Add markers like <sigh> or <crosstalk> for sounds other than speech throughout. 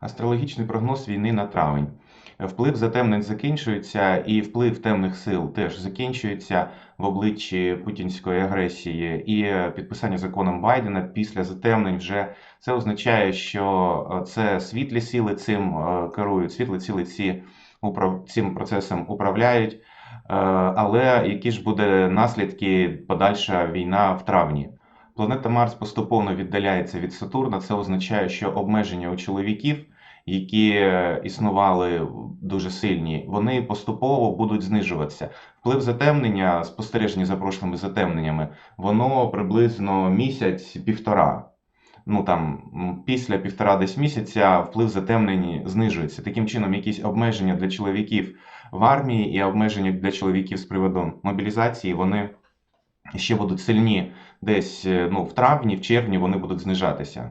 Астрологічний прогноз війни на травень. Вплив затемнень закінчується, і вплив темних сил теж закінчується в обличчі путінської агресії і підписання законом Байдена після затемнень вже це означає, що це світлі сили цим е, керують, світлі сили ці цим процесом управляють. Е, Але які ж буде наслідки подальша війна в травні? Планета Марс поступово віддаляється від Сатурна. Це означає, що обмеження у чоловіків, які е, існували дуже сильні, вони поступово будуть знижуватися. Вплив затемнення, спостережені за прошлими затемненнями, воно приблизно місяць-півтора. Ну там після півтора десь місяця вплив затемнень знижується. Таким чином, якісь обмеження для чоловіків в армії і обмеження для чоловіків з приводу мобілізації, вони ще будуть сильні десь е, ну, в травні, в червні вони будуть знижатися.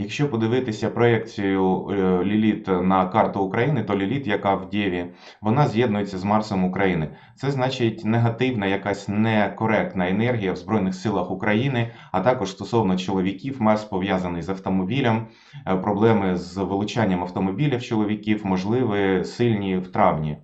Якщо подивитися проекцію е, Ліліт на карту України, то Ліліт, яка в Дєві, вона з'єднується з Марсом України. Це значить негативна, якась некоректна енергія в Збройних силах України, а також стосовно чоловіків, Марс пов'язаний з автомобілем, е, проблеми з вилучанням автомобілів чоловіків, можливі сильні в травні.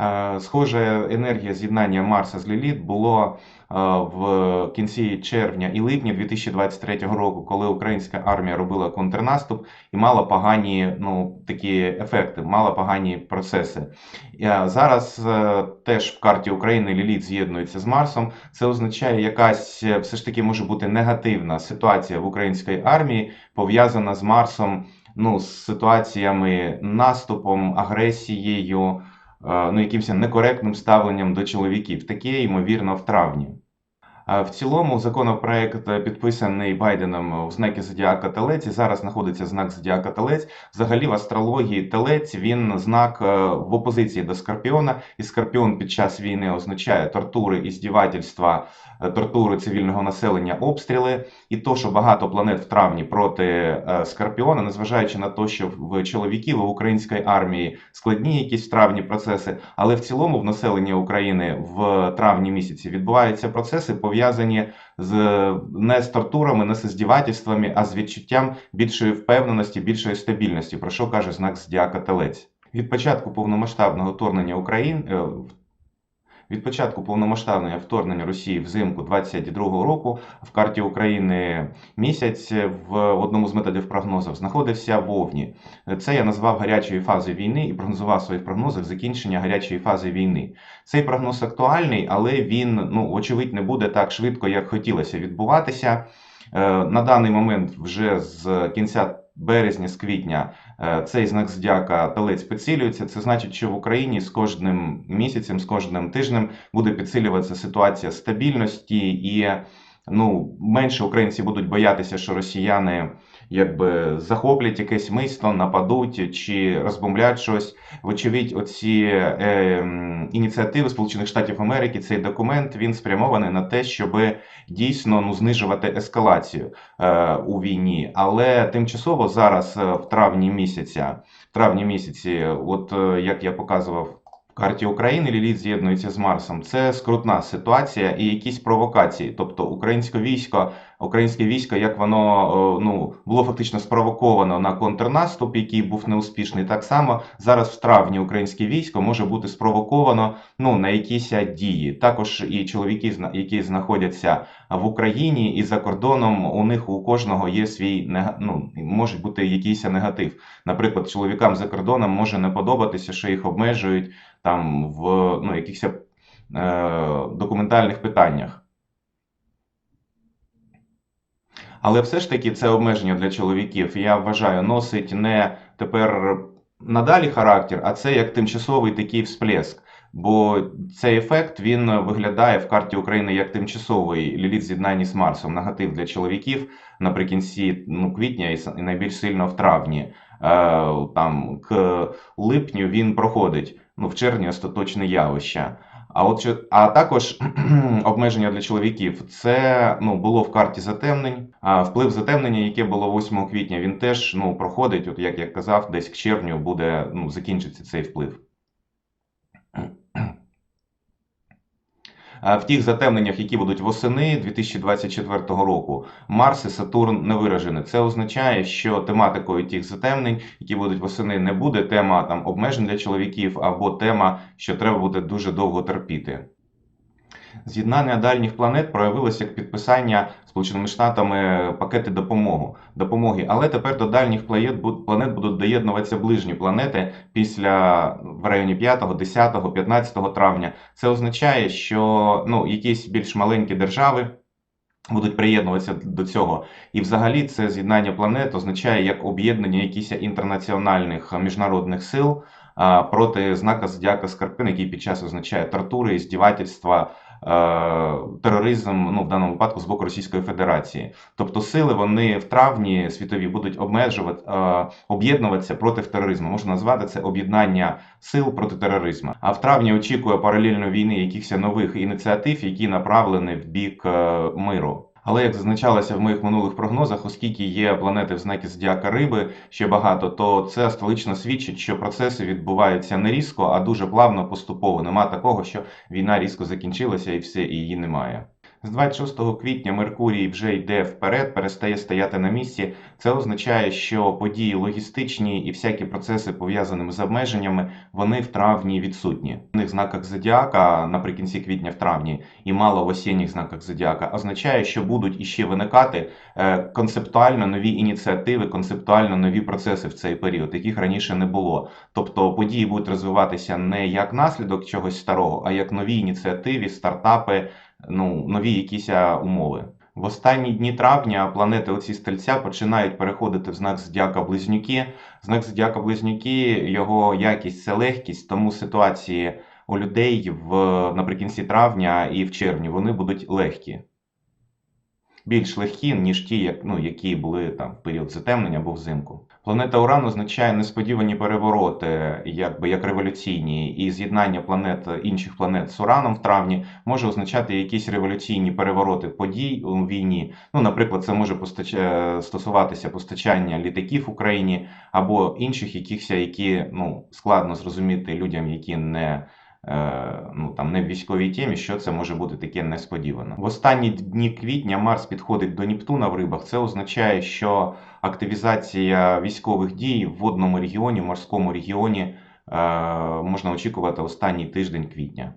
Е, Схожа енергія з'єднання Марса з Ліліт було е, в кінці червня і липня 2023 року, коли українська армія робила контрнаступ і мала погані ну, такі ефекти, мала погані процеси. Е, Зараз теж в карті України Ліліт з'єднується з Марсом. Це означає, якась все ж таки може бути негативна ситуація в українській армії, пов'язана з Марсом, ну, з ситуаціями наступом, агресією ну, якимось некоректним ставленням до чоловіків. Таке, ймовірно, в травні. В цілому законопроект е, підписаний Байденом у знакі Зодіака Телець і зараз знаходиться знак Зодіака Телець. Взагалі в астрології Телець він знак е, в опозиції до Скорпіона. І Скорпіон під час війни означає тортури, іздівательства, е, тортури цивільного населення, обстріли. І то, що багато планет в травні проти Скорпіона, незважаючи на те, що в чоловіків і в українській армії складні якісь травні процеси, але в цілому в населення України в травні місяці відбуваються процеси, пов'язані з не з тортурами, не з здівательствами, а з відчуттям більшої впевненості, більшої стабільності, про що каже знак Зодіака Телець. Від початку повномасштабного вторгнення України від початку повномасштабного вторгнення Росії взимку 22-го року в карті України місяць в одному з методів прогнозів знаходився в Овні. Це я назвав гарячою фазою війни і прогнозував в своїх прогнозах закінчення гарячої фази війни. Цей прогноз актуальний, але він, ну, очевидь, не буде так швидко, як хотілося відбуватися. Е, На даний момент вже з кінця березня, з квітня е, цей знак здяка талець підсилюється. Це значить, що в Україні з кожним місяцем, з кожним тижнем буде підсилюватися ситуація стабільності і ну, менше українці будуть боятися, що росіяни якби захоплять якесь місто, нападуть чи розбомблять щось. Вочевидь, оці е, ініціативи Сполучених Штатів Америки, цей документ він спрямований на те, щоб дійсно ну, знижувати ескалацію е, у війні. Але тимчасово зараз, е, в травні місяця, в травні місяці, от е, як я показував. Карті України Ліліт з'єднується з Марсом. Це скрутна ситуація і якісь провокації. Тобто українське військо, українське військо, як воно е, ну було фактично спровоковано на контрнаступ, який був неуспішний. Так само зараз в травні українське військо може бути спровоковано ну на якісь дії. Також і чоловіки, які знаходяться в Україні і за кордоном, у них у кожного є свій ну, може бути якийсь негатив. Наприклад, чоловікам за кордоном може не подобатися, що їх обмежують там в ну, якихось е, документальних питаннях. Але все ж таки це обмеження для чоловіків, я вважаю, носить не тепер надалі характер, а це як тимчасовий такий всплеск. Бо цей ефект він виглядає в карті України як тимчасовий ліліт з'єднання з Марсом, негатив для чоловіків наприкінці ну, квітня і найбільш сильно в травні. Е, там к липню він проходить. Ну, в червні остаточне явище. А от а також <clears throat> обмеження для чоловіків. Це ну було в карті затемнень. А вплив затемнення, яке було 8 квітня, він теж ну проходить. От як я казав, десь к червню буде ну закінчиться цей вплив. В тих затемненнях, які будуть восени 2024 року, Марс і Сатурн не виражені. Це означає, що тематикою тих затемнень, які будуть восени, не буде тема там обмежень для чоловіків або тема, що треба буде дуже довго терпіти. З'єднання дальніх планет проявилося як підписання Сполученими Штатами пакети допомоги, допомоги. Але тепер до дальніх планет будуть доєднуватися ближні планети після в районі 5, 10, 15 травня. Це означає, що ну, якісь більш маленькі держави. Будуть приєднуватися до цього, і взагалі це з'єднання планет означає як об'єднання якихось інтернаціональних міжнародних сил проти знака Зодіака Скорпіон, який під час означає тортури, здівательства, е, тероризм, ну в даному випадку з боку Російської Федерації. Тобто сили вони в травні світові будуть обмежувати, е, об'єднуватися проти тероризму. Можна назвати це об'єднання сил проти тероризму. А в травні очікує паралельно війни якихось нових ініціатив, які направлені в бік е, миру. Але як зазначалося в моїх минулих прогнозах, оскільки є планети в знакі зодіака риби ще багато, то це столично свідчить, що процеси відбуваються не різко, а дуже плавно, поступово. Нема такого, що війна різко закінчилася і все, і її немає. З 26 квітня Меркурій вже йде вперед, перестає стояти на місці. Це означає, що події логістичні і всякі процеси пов'язані з обмеженнями, вони в травні відсутні. В них знаках зодіака наприкінці квітня в травні і мало в осінніх знаках зодіака означає, що будуть іще виникати е, концептуально нові ініціативи, концептуально нові процеси в цей період, яких раніше не було. Тобто події будуть розвиватися не як наслідок чогось старого, а як нові ініціативи, стартапи, ну нові якісь умови. В останні дні травня планети оці стельця починають переходити в знак зодіака Близнюки. Знак зодіака Близнюки, його якість це легкість, тому ситуації у людей в наприкінці травня і в червні вони будуть легкі. Більш легкі, ніж ті, як, ну, які були там в період затемнення або взимку. Планета Уран означає несподівані перевороти, якби як революційні, і з'єднання планет інших планет з Ураном в травні може означати якісь революційні перевороти подій у війні. Ну, наприклад, це може постач... стосуватися постачання літаків Україні або інших якихось, які ну складно зрозуміти людям, які не. Е, Ну там не в військовій темі, що це може бути таке несподівано. В останні дні квітня Марс підходить до Нептуна в рибах. Це означає, що активізація військових дій в водному регіоні, в морському регіоні е, можна очікувати останній тиждень квітня.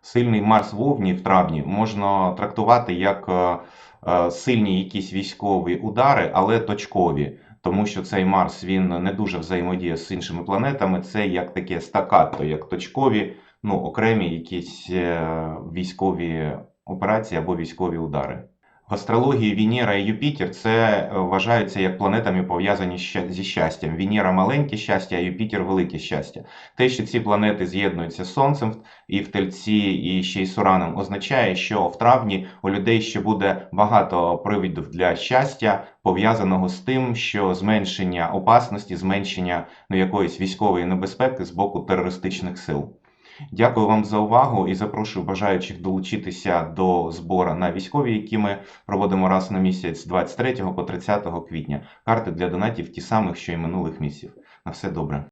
Сильний Марс в Овні в травні можна трактувати як е, сильні якісь військові удари, але точкові. Тому що цей Марс він не дуже взаємодіє з іншими планетами. Це як таке стакато, як точкові, ну окремі якісь е, військові операції або військові удари. Астрології Венера і Юпітер це е, вважаються як планетами пов'язані зі щастям. Венера маленьке щастя, а Юпітер велике щастя. Те, що ці планети з'єднуються з Сонцем і в Тельці, і ще й з Ураном, означає, що в травні у людей ще буде багато привідів для щастя, пов'язаного з тим, що зменшення опасності, зменшення ну, якоїсь військової небезпеки з боку терористичних сил. Дякую вам за увагу і запрошую бажаючих долучитися до збору на військові, які ми проводимо раз на місяць з 23 по 30 квітня. Карти для донатів ті самих, що й минулих місяців. На все добре.